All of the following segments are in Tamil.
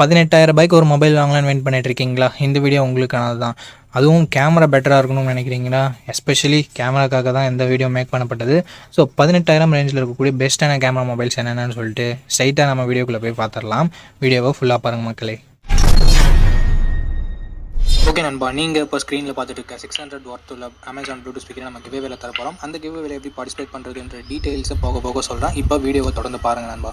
பதினெட்டாயிரம் ரூபாய்க்கு ஒரு மொபைல் வாங்கலாம்னு வெயிட் பண்ணிட்டு இருக்கீங்களா இந்த வீடியோ உங்களுக்கானது தான் அதுவும் கேமரா பெட்டராக இருக்கணும்னு நினைக்கிறீங்களா? எஸ்பெஷலி கேமராக்காக தான் இந்த வீடியோ மேக் பண்ணப்பட்டது. ஸோ பதினெட்டாயிரம் ரேஞ்சில் இருக்கக்கூடிய பெஸ்ட்டான கேமரா மொபைல்ஸ் என்னென்னு சொல்லிட்டு ஸ்ட்ரைட்டாக நம்ம வீடியோக்குள்ளே போய் பார்த்துடலாம் வீடியோவை ஃபுல்லாக பாருங்கள் மக்களே. ஓகே நண்பா. நீங்கள் இப்போ ஸ்க்ரீனில் பார்த்துட்டு இருக்க சிக்ஸ் ஹண்ட்ரட் ஒர்த் உள்ள அமேசான் ப்ளூடூத் ஸ்பீக்கர் நம்ம கிவே வேலை தர போகிறோம் அந்த கிவே வேலை எப்படி பார்ட்டிசிபேட் பண்ணுறதுன்ற டீட்டெயில்ஸை போக போக சொல்கிறேன் இப்போ வீடியோவை தொடர்ந்து பாருங்கள் நண்பா.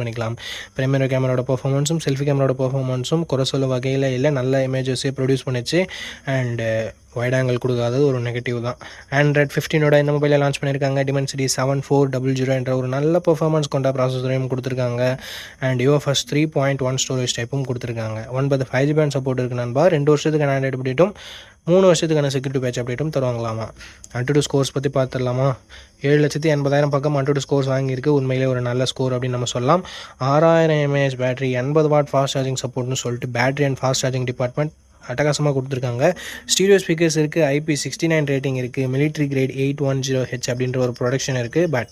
பண்ணிக்கலாம். ப்ரைமரி கேமராவோட பர்ஃபார்மன்ஸும் செல்ஃபி கேமராவோட பர்ஃபார்மன்ஸும் குறை சொல்ல வகையில் இல்லை நல்ல இமேஜஸே ப்ரொடியூஸ் பண்ணிச்சு. அண்டு வைட் ஆங்கிள் கொடுக்காதது ஒரு நெகட்டிவ் தான். ஆண்ட்ராய்ட் ஃபிஃப்டீனோட இந்த மொபைலை லான்ச் பண்ணியிருக்காங்க Dimensity seven four double zero என்ற ஒரு நல்ல பர்ஃபார்மன்ஸ் கொண்ட ப்ராசஸரையும் கொடுத்துருக்காங்க. And UFS three point one storage டைப்பும் கொடுத்துருக்காங்க. ஒன்பது ஃபைவ் ஜி பேண்ட் சப்போர்ட் இருக்கு நண்பா. ரெண்டு வருஷத்துக்கு ஆண்ட்ராய்டு அப்டேட்டும் மூணு வருஷத்துக்கான செக்யூரிட்டி பேட்ச் அப்டேட்டும் தருவாங்களாமா? அன்டு ஸ்கோர்ஸ் பற்றி பார்த்துடலாமா ஏழு லட்சத்தி எண்பதாயிரம் பக்கம் அன்டு ஸ்கோர்ஸ் வாங்கியிருக்கு. உண்மையிலே ஒரு நல்ல ஸ்கோர் அப்படின்னு நம்ம சொல்லலாம். ஆறாயிரம் எம்ஏஹெச் பேட்டரி எண்பது வாட் ஃபாஸ்ட் சார்ஜிங் சப்போர்ட்னு சொல்லிட்டு battery and fast charging department அட்டகாசமாக கொடுத்துருக்காங்க. ஸ்டீரியோ ஸ்பீக்கர்ஸ் இருக்குது ஐபி சிக்ஸ்டி நைன் ரேட்டிங் இருக்குது military grade eight one zero H அப்படின்ற ஒரு ப்ரொடக்ஷன் இருக்குது but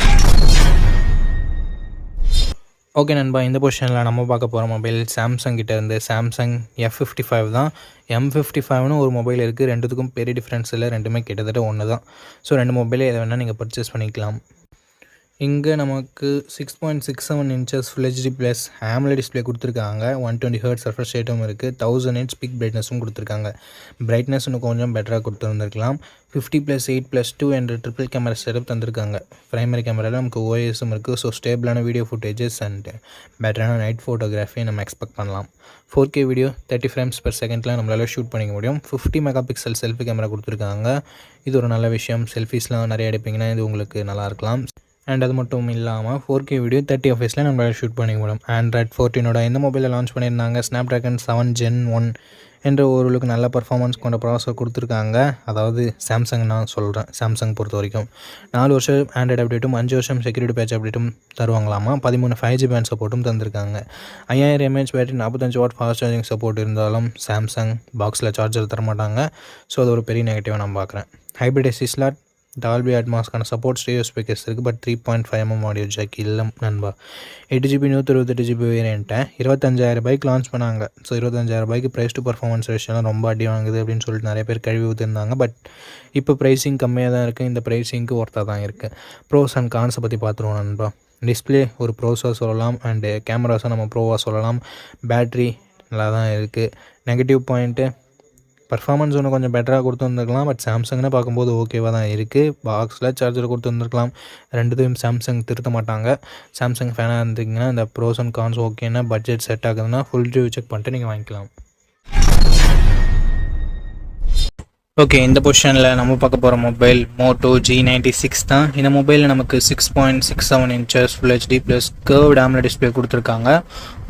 ஓகே நண்பா இந்த பொசிஷனில் நம்ம பார்க்க போகிற மொபைல் சாம்சங் கிட்ட இருந்து சாம்சங் எஃப் ஃபிஃப்டி ஃபைவ் தான். எம் ஃபிஃப்டி ஃபைவ்னு ஒரு மொபைல் இருக்குது ரெண்டுத்துக்கும் பெரிய டிஃப்ரென்ஸ் இல்லை. ரெண்டுமே கிட்டத்தட்ட ஒன்று தான் ஸோ ரெண்டு மொபைலே எதை வேணால் நீங்கள் பர்ச்சேஸ் பண்ணிக்கலாம். இங்கே நமக்கு six point six seven inches full HD plus AMOLED display கொடுத்துருக்காங்க ஒன் டுவெண்ட்டி ஹர்ட் சர்ஃபர் ரேட்டும் இருக்குது தௌசண்ட் எயிட் ஸ்பீக் பிரைட்னஸும் கொடுத்துருக்காங்க. பிரைட்னஸ் இன்னும் கொஞ்சம் பெட்டராக கொடுத்துருந்துருக்கலாம். Fifty plus eight plus two என்ற ட்ரிபிள் கேமரா செட்டப் தந்திருக்காங்க. ப்ரைமரி கேமராவில் நமக்கு ஓஎஸும் இருக்குது ஸோ ஸ்டேபிளான வீடியோ ஃபுட்டேஜஸ் அண்ட் பெட்டரான நைட் ஃபோட்டோகிராஃபி நம்ம எக்ஸ்பெக்ட் பண்ணலாம். Four K video thirty frames per செகண்டில் நம்மளால் ஷூட் பண்ணிக்க முடியும். Fifty mega pixel selfie camera கொடுத்துருக்காங்க. இது ஒரு நல்ல விஷயம். செல்ஃபீஸ்லாம் நிறைய எடுப்பீங்கன்னா இது உங்களுக்கு நல்லா இருக்கலாம். அண்ட் அது மட்டும் இல்லாமல் ஃபோர் கே வீடியோ தேர்ட்டி எஃப்எஸில் நம்மளால் ஷூட் பண்ணிக்க முடியும். ஆண்ட்ராய்ட் ஃபோர்டீனோட இந்த மொபைலில் லான்ச் பண்ணியிருந்தாங்க. Snapdragon seven Gen one என்ற ஓரளவுக்கு நல்ல பர்ஃபார்மன்ஸ் கொண்ட ப்ராசஸர் கொடுத்துருக்காங்க. அதாவது சாம்சங் நான் சொல்கிறேன் சாம்சங் பொறுத்த வரைக்கும். நாலு வருஷம் ஆண்ட்ராய்டு அப்டேட்டும் அஞ்சு வருஷம் செக்யூரிட்டி பேட்ச் அப்டேட்டும் தருவாங்களாமா? பதிமூணு ஃபைவ் ஜி பேண்ட் சப்போர்ட்டும் தந்திருக்காங்க. ஐயாயிரம் எம்ஏஹெச் பேட்டரி நாற்பத்தஞ்சு வாட் ஃபாஸ்ட் சார்ஜிங் சப்போர்ட் இருந்தாலும் சாம்சங் பாக்ஸில் சார்ஜர் தரமாட்டாங்க. ஸோ அது ஒரு பெரிய நெகட்டிவாக நான் பார்க்குறேன். ஹைப்ரிட் எஸ்சி டால்பி அட்மாஸ்க்கான சப்போர்ட் ஸ்டேடியோ ஸ்பீக்கர்ஸ் இருக்குது but three point five mm audio jack இல்லை நண்பா. எட்டு ஜிபி நூற்றி இருபத்தெட்டு ஜிபி வேறேன்ட்டேன் இருபத்தஞ்சாயிரம் பைக் லான்ச் பண்ணாங்க. ஸோ இருபத்தஞ்சாயிரம் பைக்கு ப்ரைஸ் டு பர்ஃபார்மன்ஸ் ரேஷியோலாம் ரொம்ப அடி வாங்குது அப்படின்னு சொல்லிட்டு நிறைய பேர் கழுவி ஊற்றிருந்தாங்க பட் இப்போ ப்ரைஸிங் கம்மியாக தான் இருக்குது இந்த ப்ரைஸிங்க்கு ஒர்த்தாக தான் இருக்குது ப்ரோஸ் அண்ட் கான்ஸை பற்றி பார்த்துருவோம் நண்பா. டிஸ்பிளே ஒரு ப்ரோஸாக சொல்லலாம் அண்டு கேமராஸாக நம்ம ப்ரோவாக சொல்லலாம். பேட்ரி நல்லா தான் இருக்குது நெகட்டிவ் பாயிண்ட்டு பர்ஃபார்மன்ஸ் ஒன்று கொஞ்சம் பெட்டராக கொடுத்து வந்திருக்கலாம். பட் சாம்சங்னு பார்க்கும்போது ஓகேவாக தான் இருக்குது பாக்ஸில் சார்ஜர் கொடுத்து வந்திருக்கலாம். ரெண்டுத்தையும் சாம்சங் திருத்த மாட்டாங்க. சாம்சங் ஃபேனாக இருந்தீங்கன்னா இந்த ப்ரோஸ் அண்ட் கான்ஸ் ஓகேன்னா பட்ஜெட் செட் ஆகுதுன்னா ஃபுல் ரிவ்யூ செக் பண்ணிட்டு நீங்கள் வாங்கிக்கலாம். ஓகே இந்த பொசிஷனில் நம்ம பார்க்க போகிற mobile Moto G ninety six தான். இந்த மொபைலில் நமக்கு six point six seven inches full HD plus curve AMOLED display கொடுத்துருக்காங்க.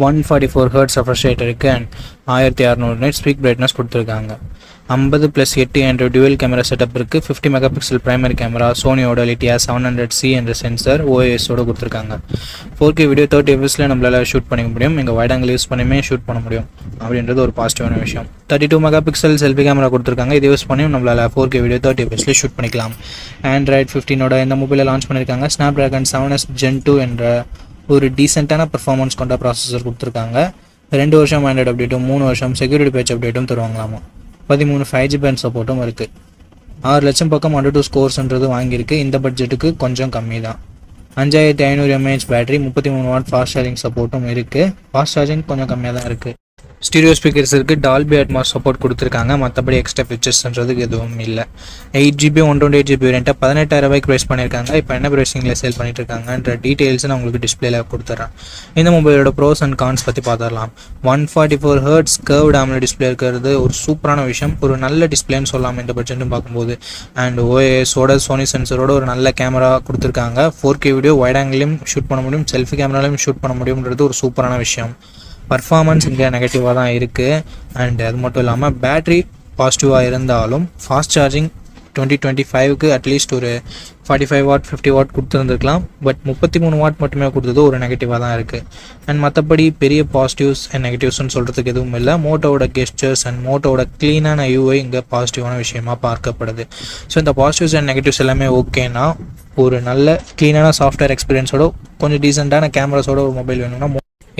One forty four hertz refresh rate இருக்குது அண்ட் ஆயிரத்தி அறநூறு நைட் ஸ்பீக் பிரைட்னஸ் கொடுத்துருக்காங்க. ஐம்பது ப்ளஸ் எட்டு என்ற டுவெல் கேமரா செட்டப் இருக்குது fifty mega pixel primary camera சோனியோட லிட்டியா செவன் ஹண்ட்ரட் சி என்ற சென்சர் ஓஎஸோடு கொடுத்துருக்காங்க. ஃபோர் கே வீடியோ தேர்ட்டி எஃப்எஸில் நம்மளால் ஷூட் பண்ணிக்க முடியும். எங்கள் வைட் ஆங்கிள் யூஸ் பண்ணியுமே ஷூட் பண்ண முடியும். அப்படின்றது ஒரு பாசிட்டிவான விஷயம். Thirty two megapixel selfie camera கொடுத்துருக்காங்க. இது யூஸ் பண்ணியும் நம்மளால் ஃபோர் கே வீடியோ தேர்ட்டி எஃப்எஸ்ல ஷூட் பண்ணிக்கலாம். ஆண்ட்ராய்ட் ஃபிஃப்டினோட இந்த மொபைலில் லான்ச் பண்ணியிருக்காங்க Snapdragon seven S Gen two என்ற ஒரு டீசெண்டான பர்ஃபார்மன்ஸ் கொண்ட ப்ராசஸர் கொடுத்துருக்காங்க. ரெண்டு வருஷம் ஆண்ட்ராய்ட் அப்டேட்டும் மூணு வருஷம் செக்யூரிட்டி பேட்ச் அப்டேட்டும் தருவாங்களாமா? பதிமூணு ஃபைவ் ஜி பேண்ட் சப்போர்ட்டும் இருக்குது ஆறு லட்சம் பக்கம் அண்டர் டூ ஸ்கோர்ஸ்ன்றது வாங்கியிருக்கு. இந்த பட்ஜெட்டுக்கு கொஞ்சம் கம்மி தான் அஞ்சாயிரத்தி ஐநூறு எம்ஏஹெச் பேட்டரி முப்பத்தி மூணு வாட் ஃபாஸ்ட் சார்ஜிங் சப்போர்ட்டும் இருக்குது ஃபாஸ்ட் சார்ஜிங் கொஞ்சம் கம்மியாக தான் இருக்குது ஸ்டீரியோ ஸ்பீக்கர்ஸ் இருக்குது டால்பி அட்மாஸ் சப்போர்ட் கொடுத்துருக்காங்க. மற்றபடி எக்ஸ்ட்ரா ஃபீச்சர்ஸ்ன்றதுக்கு எதுவும் இல்லை. Eight GB one twenty eight GB வேரியண்ட்டாக பதினெட்டாயிரம் ரூபாய்க்கு ப்ரைஸ் பண்ணியிருக்காங்க இப்போ என்ன ப்ரைஸிங்கில் சேல் பண்ணிட்டு இருக்காங்கன்ற டீட்டெயில்ஸ் நான் உங்களுக்கு டிஸ்பிளேல கொடுத்துட்றேன் இந்த மொபைலோட ப்ரோஸ் அண்ட் கான்ஸ் பற்றி பார்த்துடலாம். One forty four hertz curve டேமில் டிஸ்பிளே இருக்கிறது ஒரு சூப்பரான விஷயம். ஒரு நல்ல டிஸ்பிளேன்னு சொல்லலாம் இந்த பட்ஜெட்னு பார்க்கும்போது. அண்ட் ஓஎஸோட சோனி சென்சரோட ஒரு நல்ல கேமரா கொடுத்துருக்காங்க. ஃபோர் கே வீடியோ வைட் ஆங்கிலையும் ஷூட் பண்ண முடியும். செல்ஃபி கேமராலையும் ஷூட் பண்ண முடியும்ன்றது ஒரு சூப்பரான விஷயம். பர்ஃபாமன்ஸ் இங்கே நெகட்டிவாக தான் இருக்குது அண்ட் அது மட்டும் இல்லாமல் பேட்ரி பாசிட்டிவாக இருந்தாலும் ஃபாஸ்ட் சார்ஜிங் டுவெண்ட்டி டுவெண்ட்டி ஃபைவ்க்கு அட்லீஸ்ட் ஒரு forty five watt fifty watt கொடுத்துருந்துருக்கலாம். But முப்பத்தி மூணு வாட் மட்டுமே கொடுத்தது ஒரு நெகட்டிவாக தான் இருக்குது அண்ட் மற்றபடி பெரிய பாசிட்டிவ்ஸ் அண்ட் நெகட்டிவ்ஸ்னு சொல்கிறதுக்கு எதுவும் இல்லை. மோட்டோட கெஸ்டர்ஸ் அண்ட் மோட்டோவோட க்ளீனான யூஐ இங்கே பாசிட்டிவான விஷயமா பார்க்கப்படுது. ஸோ இந்த பாசிட்டிவ்ஸ் அண்ட் நெகட்டிவ்ஸ் எல்லாமே ஓகேனா ஒரு நல்ல க்ளீனான சாஃப்ட்வேர் எக்ஸ்பீரியன்ஸோட கொஞ்சம் டீசெண்டான கேமராஸோட ஒரு மொபைல் வேணும்னா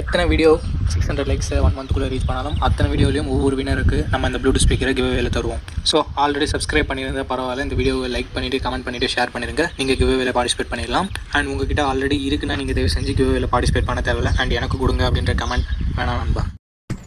எத்தனை video six hundred likes one மந்த்துக்குள்ளே reach பண்ணாலும் அத்தனை வீடியோலையும் ஒவ்வொரு வினருக்கு நம்ம இந்த ப்ளூடூத் ஸ்பீக்கரை கிவ்வேல தருவோம். ஸோ ஆல்ரெடி சப்ஸ்கிரைப் பண்ணியிருந்தால் பரவாயில்ல. இந்த வீடியோவை லைக் பண்ணிவிட்டு கமெண்ட் பண்ணிவிட்டு ஷேர் பண்ணிடுங்க நீங்கள் கிவ்வேல பார்ட்டிசிபேட் பண்ணிடலாம். அண்ட் உங்ககிட்ட ஆல்ரெடி இருக்குன்னா நீங்கள் தயவு செஞ்சு கிவ்வேல பார்ட்டிசிபேட் பண்ண தேவையில்ல. அண்ட் எனக்கு கொடுங்க அப்படின்ற கமெண்ட் வேணாம் நண்பா.